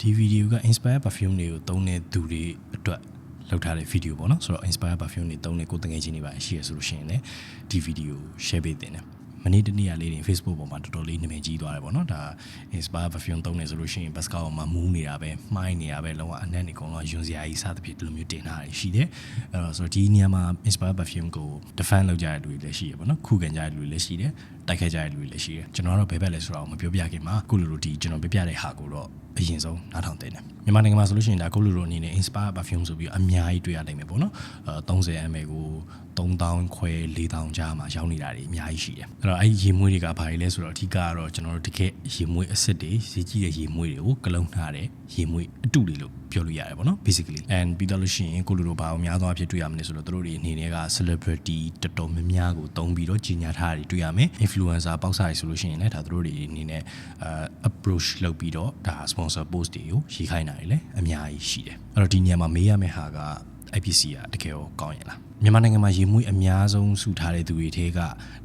ဒီဗီဒီယိုက inspire perfume တွေကိုသုံးတဲ့သူတွေအတွက်လောက်ထားတဲ့ဗီဒီယိုပေါ့နော်ဆိုတော့ inspire perfume တွေသုံးတဲ့ကိုယ်တငယ်ချင်းတွေပါရှိရဆိုလို့ရှိရင်လည်းဒီဗီဒီယို share ပေးတင်တယ်မနေ့တနေ့ကလေးတွေ Facebook ပေါ်မှာတော်တော်လေးနာမည်ကြီးသွားတယ်ပေါ့နော်ဒါ inspire perfume သုံးနေဆိုလို့ရှိရင် bus ကောက်မှာမူးနေတာပဲမှိုင်းနေတာပဲလုံးဝအနက်နေကုန်တော့ယွန်စရာကြီးစသဖြင့်ဒီလိုမျိုးတင်ထားတာရှိတယ်အဲ့တော့ဆိုတော့ဒီနေရာမှာ inspire perfume ကို defend လုပ်ကြတဲ့လူတွေလည်းရှိရပေါ့နော်ခုခံကြတဲ့လူတွေလည်းရှိတယ် တိုက်ခိုက်ကြတဲ့လူတွေလည်းရှိတယ်ကျွန်တော်ကတော့ဘယ်ဘက်လဲဆိုတော့မပြောပြခင်မှာခုလိုလိုဒီကျွန်တော်ပြပြတဲ့ဟာကိုတော့အရင်ဆုံးနားထောင်တင်တယ်မြန်မာနိုင်ငံမှာဆိုလို့ရှိရင်ဒါကိုလူလိုအနေနဲ့ inspire perfume ဆိုပြီးအများကြီးတွေ့ရနိုင်မယ်ပေါ့နော်အဲ30 ml ကို3000ခွဲ4000ကြားမှာရောင်းနေတာတွေအများကြီးရှိတယ်အဲ့တော့အဲ့ဒီရေမွေးတွေကဘာတွေလဲဆိုတော့အဓိကကတော့ကျွန်တော်တို့တကယ်ရေမွေးအစ်စ်တွေဈေးကြီးတဲ့ရေမွေးတွေကိုကလုံထားတဲ့ရေမွေးအတုတွေလို့ပြောလို့ရတယ်ပေါ့နော် basically and ပြီးတော့လို့ရှိရင်ကိုလူလိုဘာအောင်များသောအဖြစ်တွေ့ရမလဲဆိုတော့တို့တွေအနေနဲ့က celebrity တော်တော်များများကိုတုံးပြီးတော့ကြီးညာထားတာတွေတွေ့ရမယ် influencer ပေါက်စားတွေဆိုလို့ရှိရင်လည်းဒါတို့တွေအနေနဲ့အာ approach လုပ်ပြီးတော့ဒါ sponsor post တွေကိုရေးခိုင်းတာတွေလည်းအများကြီးရှိတယ်အဲ့တော့ဒီနေရာမှာမေးရမယ့်ဟာက IPC ကတကယ်ကိုကောင်းရင်လားမြန်မာနိုင်ငံမှာရေမွေးအများဆုံးစုထားတဲ့သူတွေထဲက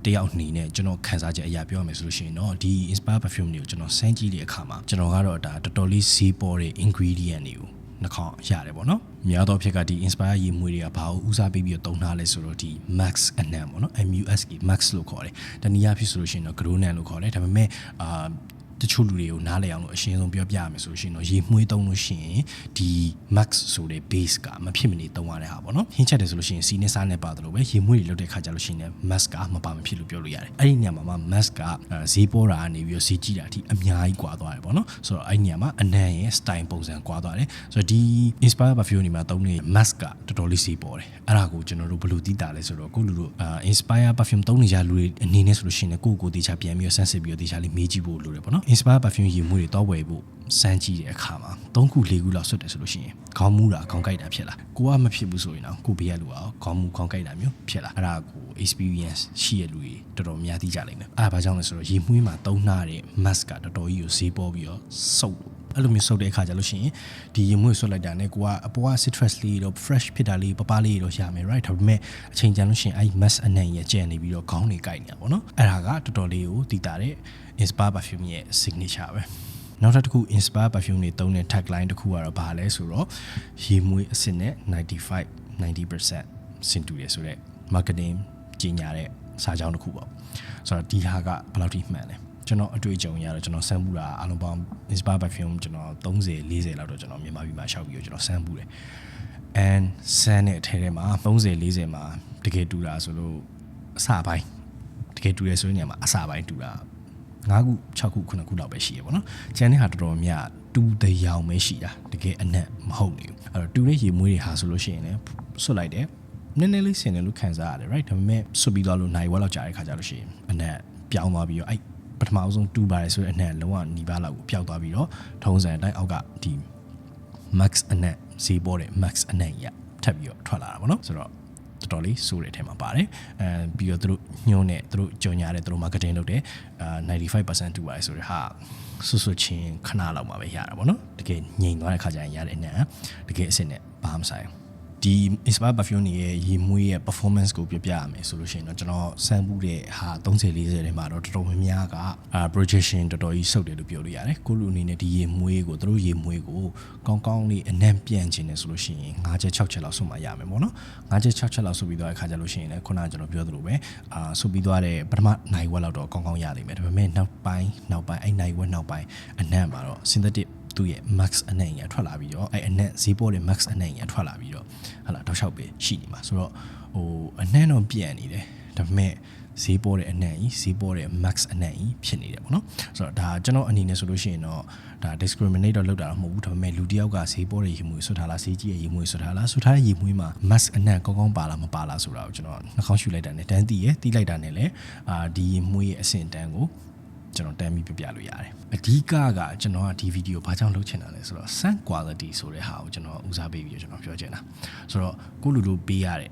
တယောက်အနေနဲ့ကျွန်တော်ခန်းစားချက်အရာပြောရမယ်ဆိုလို့ရှိရင်တော့ဒီ Inspire Perfume တွေကိုကျွန်တော်စမ်းကြည့်တဲ့အခါမှာကျွန်တော်ကတော့ဒါတော်တော်လေးဈေးပေါ်တဲ့ ingredient တွေကိုနှာခေါင်းရတယ်ပေါ့နော်။များသောဖြစ်ကဒီ Inspire ရေမွေးတွေကဘာလို့ဦးစားပေးပြီးတော့တုံးထားလဲဆိုတော့ဒီ Max အနံပေါ့နော် MUSK Max လို့ခေါ်တယ်။တနည်းအားဖြင့်ဆိုလို့ရှိရင်တော့ Grow Nan လို့ခေါ်တယ်။ဒါပေမဲ့အာ တချို့လူတွေကိုနားလည်အောင်လို့အရှင်းဆုံးပြောပြရမယ်ဆိုရှင်တော့ရေမွှေးသုံးလို့ရှိရင်ဒီ max ဆိုတဲ့ base ကမဖြစ်မနေသုံးရတဲ့ဟာပေါ့နော်ဟင်းချက်တယ်ဆိုလို့ရှိရင်စီနဲ့စားနဲ့ပါတယ်လို့ပဲရေမွှေးတွေလုပ်တဲ့ခါကျလို့ရှိရင် max ကမပါမဖြစ်လို့ပြောလို့ရတယ်အဲ့ဒီညမှာ max ကဈေးပေါ်တာကနေပြီးတော့ဈေးကြီးတာအထိအများကြီးကွာသွားတယ်ပေါ့နော်ဆိုတော့အဲ့ဒီညမှာအနံရဲ့ style ပုံစံကွာသွားတယ်ဆိုတော့ဒီ inspire perfume တွေမှာသုံးတဲ့ max ကတော်တော်လေးဈေးပေါ်တယ်အဲ့ဒါကိုကျွန်တော်တို့ဘယ်လိုသိတာလဲဆိုတော့ကိုလူတို့ inspire perfume သုံးနေကြလူတွေအနေနဲ့ဆိုလို့ရှိရင်ကိုယ့်ကိုယ်တေချာပြန်ပြီးတော့ sense ပြီးတော့တေချာလေးမေးကြည့်ဖို့လိုတယ်ပေါ့နော် inspire perfume ရေမွေးတွေတော့ဝယ်ဖို့စမ်းကြည့်တဲ့အခါမှာ၃ခု၄ခုလောက်ဆွတ်တယ်ဆိုလို့ရှိရင်ခေါင်းမူးတာခေါင်းကိုက်တာဖြစ်လာကိုကမဖြစ်ဘူးဆိုရင်တော့ကိုဘေးကလူအောင်ခေါင်းမူးခေါင်းကိုက်တာမျိုးဖြစ်လာအဲ့ဒါကို experience ရှိရလူတွေတော်တော်များသိကြလိမ့်မယ်အဲ့ဒါဘာကြောင့်လဲဆိုတော့ရေမွေးမှာသုံးနှားတဲ့ mask ကတော်တော်ကြီးကိုဈေးပေါ်ပြီးတော့စုပ်လို့ အဲ့လိုမျိုးစုပ်တဲ့အခါကျလို့ရှိရင်ဒီရေမွေးဆွတ်လိုက်တာနဲ့ကိုကအပေါ်က citrus လေးတော့ fresh ဖြစ်တာလေးပပလေးတော့ရမယ် right ဒါပေမဲ့အချိန်ကြာလို့ရှိရင်အဲ့ mask အနံ့ရဲ့ကျန်နေပြီးတော့ခေါင်းတွေကိုက်နေတာပေါ့နော်အဲ့ဒါကတော်တော်လေးကိုတည်တာတဲ့ inspire perfume ရဲ့ signature ပဲနောက်တစ်ခု inspire perfume တွေသုံးတဲ့ tagline တစ်ခုကတော့ဘာလဲဆိုတော့ရေမွေးအစစ်နဲ့95 90%စင်တူရဆိုတော့ marketing ကြီးညာတဲ့စာကြောင်းတစ်ခုပေါ့ဆိုတော့ဒီဟာကဘယ်လောက်ထိမှန်လဲ ကျွန်တော်အတွေ့အကြုံရတော့ကျွန်တော်စမ်းမှုတာအလုံးပေါင်း inspire perfume ကျွန်တော်30 40လောက်တော့ကျွန်တော်မြန်မာပြည်မှာရှောက်ပြီးတော့ကျွန်တော်စမ်းမှုတယ် and စမ်းတဲ့အထဲထဲမှာ30 40မှာတကယ်တူတာဆိုလို့အစပိုင်းတကယ်တူရဲဆိုရင်ညမှာအစပိုင်းတူတာ9ခု6ခု9ခုလောက်ပဲရှိရပါတော့။ကျန်တဲ့ဟာတော်တော်များတူတဲ့ရောင်ပဲရှိတာတကယ်အနက်မဟုတ်နေဘူး။အဲ့တော့တူတဲ့ရေမွေးတွေဟာဆိုလို့ရှိရင်လည်းဆွတ်လိုက်တယ်နည်းနည်းလေးဆင်တယ်လို့ခံစားရတယ် right ဒါပေမဲ့ဆွတ်ပြီးသွားလို့နိုင်ဝက်လောက်ကြာတဲ့ခါကျလို့ရှိရင်အနက်ပြောင်းသွားပြီးတော့အဲ့ပ ထမအဆုံးတူပါတယ်ဆိုတဲ့အနက်လုံးဝနီးပါးလောက်ကိုပျောက်သွားပြီးတော့ထုံးစံအတိုင်းအောက်ကဒီ max အနက်ဈေးပေါ်တဲ့ max အနက်ရထပ်ပြီးတော့ထွက်လာတာပေါ့နော်ဆိုတော့တော်တော်လေးစိုးတဲ့အထက်မှာပါတယ်အဲပြီးတော့သူတို့ညွှန်းတဲ့သူတို့ကြော်ညာတဲ့သူတို့ marketing လုပ်တဲ့အာ95%တူပါတယ်ဆိုတဲ့ဟာဆွဆွချင်းခဏလောက်မှာပဲရတာပေါ့နော်တကယ်ငြိမ်သွားတဲ့ခါကျရင်ရတဲ့အနက်တကယ်အစ်စ်နဲ့ဘာမှမဆိုင်ဘူး ဒီ Inspire Perfume ရဲ့ရေမွေးရဲ့ performance ကိုပြပြရမယ်ဆိုလို့ရှိရင်တော့ကျွန်တော်စမ်းမှုတဲ့ဟာ30 40ထဲမှာတော့တော်တော်များများကအာ projection တော်တော်ကြီးစုပ်တယ်လို့ပြောလို့ရတယ်ကိုလူအနေနဲ့ဒီရေမွေးကိုတို့ရေမွေးကိုကောင်းကောင်းလေးအနံ့ပြန့်ခြင်းနဲ့ဆိုလို့ရှိရင်5ချက်6ချက်လောက်ဆုတ်မှရမယ်ပေါ့နော်5ချက်6ချက်လောက်ဆုတ်ပြီးသွားတဲ့ခါကျလို့ရှိရင်လည်းခုနကကျွန်တော်ပြောသလိုပဲအာဆုတ်ပြီးသွားတဲ့ပထမနိုင်ဝက်လောက်တော့ကောင်းကောင်းရလိမ့်မယ်ဒါပေမဲ့နောက်ပိုင်းနောက်ပိုင်းအဲ့နိုင်ဝက်နောက်ပိုင်းအနံ့မှာတော့ synthetic သူ့ရဲ့ max အနံ့ရထွက်လာပြီးတော့အဲ့အနံ့ဈေးပေါ်တဲ့ max အနံ့ရထွက်လာပြီးတော့ဟာလာတောက်လျှောက်ပဲရှိနေမှာဆိုတော့ဟိုအနံ့တော့ပြန့်နေတယ်ဒါပေမဲ့ဈေးပေါ်တဲ့အနံ့ကြီးဈေးပေါ်တဲ့ max အနံ့ကြီးဖြစ်နေတယ်ပေါ့နော်ဆိုတော့ဒါကျွန်တော်အနေနဲ့ဆိုလို့ရှိရင်တော့ဒါ discriminate တော့လုပ်တာတော့မဟုတ်ဘူးဒါပေမဲ့လူတစ်ယောက်ကဈေးပေါ်တဲ့ရေမွေးဆွထားလားဈေးကြီးရဲ့ရေမွေးဆွထားလားဆွထားတဲ့ရေမွေးမှာ max အနံ့ကောင်းကောင်းပါလားမပါလားဆိုတာကိုကျွန်တော်နှာခေါင်းရှူလိုက်တာနဲ့တန်းတီးရတီးလိုက်တာနဲ့လည်းအာဒီရေမွေးရဲ့အဆင့်တန်းကို ကျွန်တော်တမ်းပြီးပြပြလို့ရတယ်အဓိကကကျွန်တော်ကဒီဗီဒီယိုဘာကြောင့်လုပ်ချင်တာလဲဆိုတော့ sound quality ဆိုတဲ့ဟာကိုကျွန်တော်ဦးစားပေးပြီးကျွန်တော်ပြောချင်တာဆိုတော့ကိုလူလူပေးရတဲ့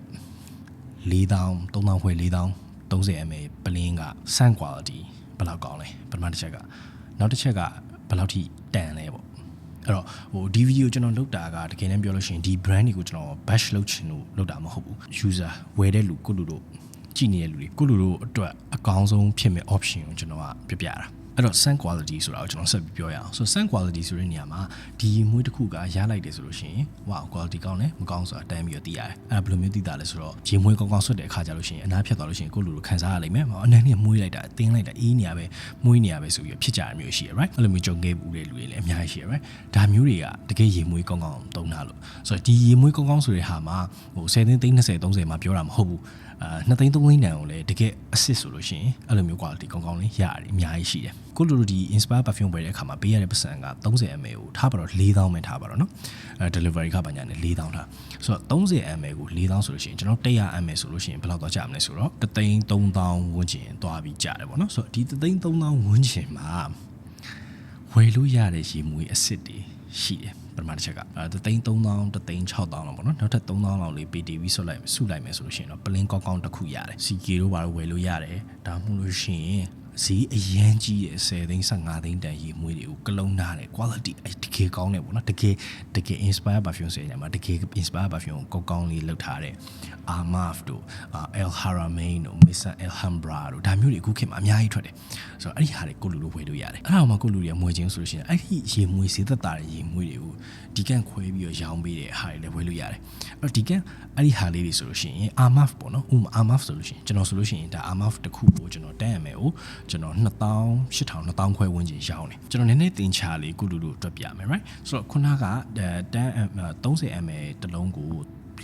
4000 3000ခွဲ4000 30 ml ပလင်းက sound quality ဘယ်လောက်ကောင်းလဲပထမတစ်ချက်ကနောက်တစ်ချက်ကဘယ်လောက်ထိတန်လဲပေါ့အဲ့တော့ဟိုဒီဗီဒီယိုကျွန်တော်လုပ်တာကတကယ်တမ်းပြောလို့ရှိရင်ဒီ brand တွေကိုကျွန်တော် bash လုပ်ချင်လို့လုပ်တာမဟုတ်ဘူး user ဝယ်တဲ့လူကိုလူတို့ ကြည့်နေတဲ့လူတွေကိုလူတို့အတွက်အကောင်းဆုံးဖြစ်မဲ့ option ကိုကျွန်တော်ကပြပြတာအဲ့အဲ့တော့ sun quality ဆိုတာကိုကျွန်တော်ဆက်ပြီးပြောရအောင်ဆိုတော့ sun quality ဆိုတဲ့နေရာမှာဒီရေမွေးတစ်ခုကရလိုက်တယ်ဆိုလို့ရှိရင် wow quality ကောင်းတယ်မကောင်းဆိုတာတန်းပြီးတော့သိရတယ်အဲ့ဒါဘယ်လိုမျိုးသိတာလဲဆိုတော့ရေမွေးကောင်းကောင်းဆွတ်တဲ့အခါကျလို့ရှိရင်အနားဖြတ်သွားလို့ရှိရင်ကိုယ့်လူလိုခံစားရလိမ့်မယ်အနံ့နဲ့မွေးလိုက်တာအတင်းလိုက်တာအေးနေရပဲမွေးနေရပဲဆိုပြီးဖြစ်ကြရမျိုးရှိရ right အဲ့လိုမျိုးကြုံခဲ့ဘူးတဲ့လူတွေလည်းအများကြီးရှိရ right ဒါမျိုးတွေကတကယ်ရေမွေးကောင်းကောင်းသုံးတာလို့ဆိုတော့ဒီရေမွေးကောင်းကောင်းဆိုတဲ့ဟာမှာဟို10သိန်း30 30မှာပြောတာမဟုတ်ဘူး အာ2သိန်း3သိန်းတန်ကိုလည်းတကယ် assist ဆိုလို့ရှိရင်အဲ့လိုမျိုး quality ကောင်းကောင်းလေးရတယ်အများကြီးရှိတယ်ကိုလိုလိုဒီ inspire perfume ဝယ်တဲ့အခါမှာပေးရတဲ့ပတ်စံက30 ml ကိုထားပါတော့4000ပဲထားပါတော့เนาะအဲ delivery ကပါညာနဲ့4000ထားဆိုတော့30 ml ကို4000ဆိုလို့ရှိရင်ကျွန်တော်100 ml ဆိုလို့ရှိရင်ဘယ်လောက်တော့ကြာမလဲဆိုတော့3သိန်း3000ဝန်းကျင်သွားပြီးကြာတယ်ပေါ့เนาะဆိုတော့ဒီ3သိန်း3000ဝန်းကျင်မှာဝယ်လို့ရတဲ့ရေမွေးအစ်စ်တွေရှိတယ် ပထမတစ်ချက်ကအဲ3သိန်း3000 3သိန်း6000လောက်ပေါ့နော်နောက်ထပ်3000လောက်လေး PTV ဆွတ်လိုက်ဆုလိုက်မယ်ဆိုလို့ရှိရင်တော့ပလင်းကောင်းကောင်းတစ်ခုရတယ် CK တို့ဘာလို့ဝယ်လို့ရတယ်ဒါမှမဟုတ်လို့ရှိရင်ဈေးအရန်ကြီးရဲ့10သိန်း15သိန်းတန်ရေမွေးတွေကိုကလုံးနာတယ် quality အတက ယ်ကောင်းတယ်ပေါ့နော်တကယ်တကယ် inspire perfume ဆိုရင်မှာတကယ် inspire perfume ကိုကောင်းကောင်းလေးလောက်ထားတဲ့ Armaf တို့ El Haramain တို့ Misa El Hambra တို့ဒါမျိုးတွေအခုခေတ်မှာအများကြီးထွက်တယ်ဆိုတော့အဲ့ဒီဟာတွေကိုလူလိုဝယ်လို့ရတယ်အဲ့ဒါမှကိုလူတွေကမွေချင်းဆိုလို့ရှိရင်အဲ့ဒီရေမွေးစေသက်တာတဲ့ရေမွေးတွေကိုဒီကန်ခွဲပြီးတော့ရောင်းပေးတဲ့ဟာတွေလည်းဝယ်လို့ရတယ်အဲ့တော့ဒီကန်အဲ့ဒီဟာလေးတွေဆိုလို့ရှိရင် Armaf ပေါ့နော်ဥပမာ Armaf ဆိုလို့ရှိရင်ကျွန်တော်ဆိုလို့ရှိရင်ဒါ Armaf တစ်ခုကိုကျွန်တော်တန်းရမယ်ကိုကျွန်တော်2000 8000 2000ခွဲဝန်းကျင်ရောင်းတယ်ကျွန်တော်နည်းနည်းတင်ချလေးကုလူလူတွက်ပြမယ် right ဆိုတော့ခုနကတန်း30 ml တစ်လုံးကို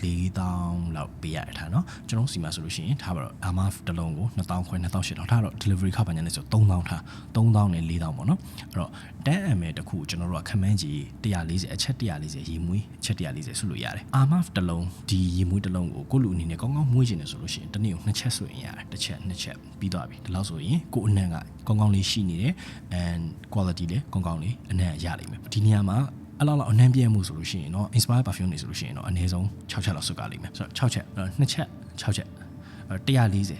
4000လောက်ပေးရထားเนาะကျွန်တော်စီမှာဆိုလို့ရှိရင်ထားပါတော့ AMA တစ်လုံးကို2000ခွဲ2800ထားတော့ delivery ခါပါညာနဲ့ဆို3000ထား3000နဲ့4000ပေါ့เนาะအဲ့တော့ 10ml တခုကျွန်တော်တို့ကခမန်းကြီး140အချက်140ရေမွေးအချက်140ဆုလို့ရတယ် AMA တစ်လုံးဒီရေမွေးတစ်လုံးကိုကိုလူအနေနဲ့ကောင်းကောင်းမွေးခြင်းနဲ့ဆိုလို့ရှိရင်တစ်နေ့ကိုနှစ်ချက်ဆိုရင်ရတယ်တစ်ချက်နှစ်ချက်ပြီးသွားပြီဒီလောက်ဆိုရင်ကိုအနံ့ကကောင်းကောင်းလေးရှိနေတယ် and quality လည်းကောင်းကောင်းလေးအနံ့ရလိမ့်မယ်ဒီနေရာမှာ အဲ့လောက်လောက်အနှံ့ပြည့်မှုဆိုလို့ရှိရင်တော့ inspire perfume တွေဆိုလို့ရှိရင်တော့အနည်းဆုံး6ချက်လောက်ဆွတ်ကလိမ့်မယ်ဆိုတော့6ချက်2ချက်6ချက်140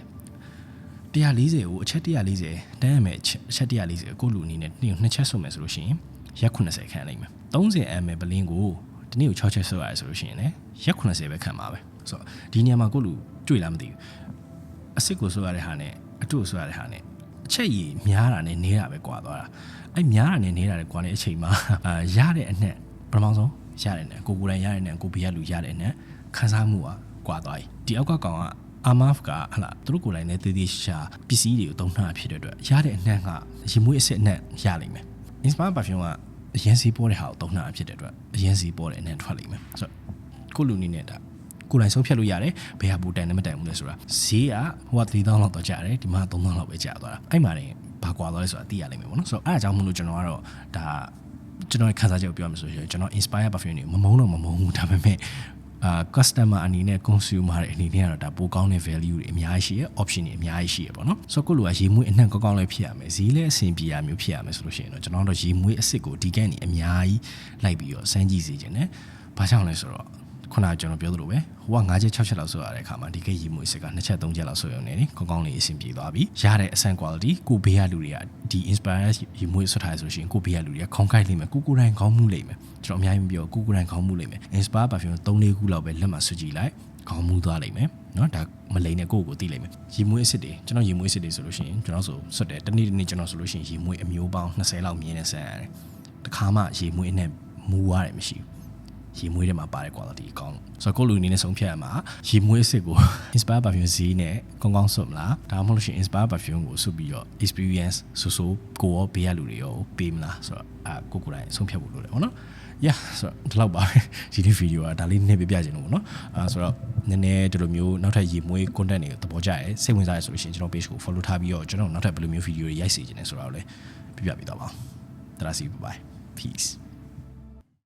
140ကိုအချက်140တန်းရမယ်အချက်140ကိုလူအနေနဲ့နှစ်ချက်ဆွတ်မယ်ဆိုလို့ရှိရင်ရက်80ခန့်လိမ့်မယ်30 ml ပလင်းကိုဒီနေ့ကို6ချက်ဆွတ်ရတယ်ဆိုလို့ရှိရင်လည်းရက်80ပဲခံပါပဲဆိုတော့ဒီနေရာမှာကိုလူတွေ့လားမသိဘူးအစ်စ်ကိုဆွတ်ရတဲ့ဟာနဲ့အတူဆွတ်ရတဲ့ဟာနဲ့ အချက်ကြီးများတာနဲ့နေတာပဲကွာသွားတာအဲ့များတာနဲ့နေတာလေကွာတဲ့အချိန်မှာအာရတဲ့အနဲ့ပထမဆုံးရတဲ့နဲ့ကိုကိုယ်တိုင်ရတဲ့နဲ့ကိုဘေးကလူရတဲ့နဲ့ခန်းစားမှုကကွာသွားပြီဒီအောက်ကကောင်ကအာမတ်ကဟလာသူတို့ကိုယ်တိုင်လည်းတည်တည်ရှာပစ္စည်းတွေကိုသုံးထားဖြစ်တဲ့အတွက်ရတဲ့အနှံ့ကရေမွေးအစ်စ်အနှံ့ရလိမ့်မယ် inspire perfume ကအရင်စီပေါ်တဲ့ဟာကိုသုံးထားဖြစ်တဲ့အတွက်အရင်စီပေါ်တဲ့အနှံ့ထွက်လိမ့်မယ်ဆိုတော့ကိုလူနေနဲ့ဒါ ကိုယ်တိုင်ဆုံးဖြတ်လို့ရတယ်ဘယ်ဟာဘူတန်နဲ့မတန်ဘူးလဲဆိုတာဈေးကဟိုက3000လောက်တော့ကျတယ်ဒီမှာ3000လောက်ပဲကျသွားတာအဲ့မှာနေဘာကွာသွားလဲဆိုတာသိရလိမ့်မယ်ပေါ့နော်ဆိုတော့အဲ့အကြောင်းမလို့ကျွန်တော်ကတော့ဒါကျွန်တော်ခန်းစားချက်ကိုပြောရမှာဆိုရင်ကျွန်တော် inspire perfume တွေမမုန်းတော့မမုန်းဘူးဒါပေမဲ့အာ customer အနေနဲ့ consumer တွေအနေနဲ့ကတော့ဒါပိုကောင်းတဲ့ value တွေအများကြီးရှိရ option တွေအများကြီးရှိရပေါ့နော်ဆိုတော့ကိုလိုကရေမွေးအနှံ့ကောင်းကောင်းလေးဖြစ်ရမယ်ဈေးလည်းအဆင်ပြေရမျိုးဖြစ်ရမယ်ဆိုလို့ရှိရင်တော့ကျွန်တော်တို့ရေမွေးအစ်စ်ကိုဒီကန်နေအများကြီးလိုက်ပြီးတော့စမ်းကြည့်စေခြင်းနဲ့ဘာကြောင့်လဲဆိုတော့ ခုနကကျွန်တော်ပြောသလိုပဲဟိုက9ချက်6ချက်လောက်ဆိုရတဲ့အခါမှာဒီကိတ်ရီမွေးစစ်က2ချက်3ချက်လောက်ဆိုရုံနဲ့ကောင်းကောင်းလေးအဆင်ပြေသွားပြီရတဲ့အဆန် quality ကိုဘေးကလူတွေကဒီ inspire ရီမွေးဆွထားဆိုရှင်ကိုဘေးကလူတွေကခေါင်းကိုက်လိမ့်မယ်ကိုကိုတိုင်းခေါင်းမှုလိမ့်မယ်ကျွန်တော်အများကြီးမပြောကိုကိုတိုင်းခေါင်းမှုလိမ့်မယ် inspire perfume 3-4ခုလောက်ပဲလက်မှာဆွကြည့်လိုက်ခေါင်းမှုသွားလိမ့်မယ်နော်ဒါမလိမ့်နဲ့ကိုယ့်ကိုသိလိမ့်မယ်ရေမွေးအစ်စ်တွေကျွန်တော်ရေမွေးအစ်စ်တွေဆိုလို့ရှိရင်ကျွန်တော်ဆိုဆွတ်တယ်တနေ့တနေ့ကျွန်တော်ဆိုလို့ရှိရင်ရေမွေးအမျိုးပေါင်း20လောက်မြင်းနေဆန်ရတယ်တခါမှရေမွေးနဲ့မူးရတယ်မရှိဘူး ရေမွေးထဲမှာပါတဲ့ quality အကောင်းဆိုတော့ကိုလူအနေနဲ့ဆုံးဖြတ်ရမှာရေမွေးအစ်စ်ကို inspire perfume ဈေးနဲ့ကောင်းကောင်းဆွတ်မလားဒါမှမဟုတ်လို့ရှိရင် inspire perfume ကိုဆွတ်ပြီးတော့ experience ဆိုဆိုကိုရောဘေးရလူတွေရောပေးမလားဆိုတော့အာကိုကိုယ်တိုင်ဆုံးဖြတ်ဖို့လိုတယ်ပေါ့နော် yeah ဆိုတော့ဒီလောက်ပါပဲဒီနေ့ဗီဒီယိုကဒါလေးနည်းပြပြချင်လို့ပေါ့နော်အာဆိုတော့နည်းနည်းဒီလိုမျိုးနောက်ထပ်ရေမွေး content တွေသဘောကျရဲစိတ်ဝင်စားရဲဆိုလို့ရှိရင်ကျွန်တော် page ကို follow ထားပြီးတော့ကျွန်တော်နောက်ထပ်ဘယ်လိုမျိုးဗီဒီယိုတွေရိုက်စေချင်လဲဆိုတာကိုလည်းပြပြပေးတော့ပါအောင်တရာစီ bye bye peace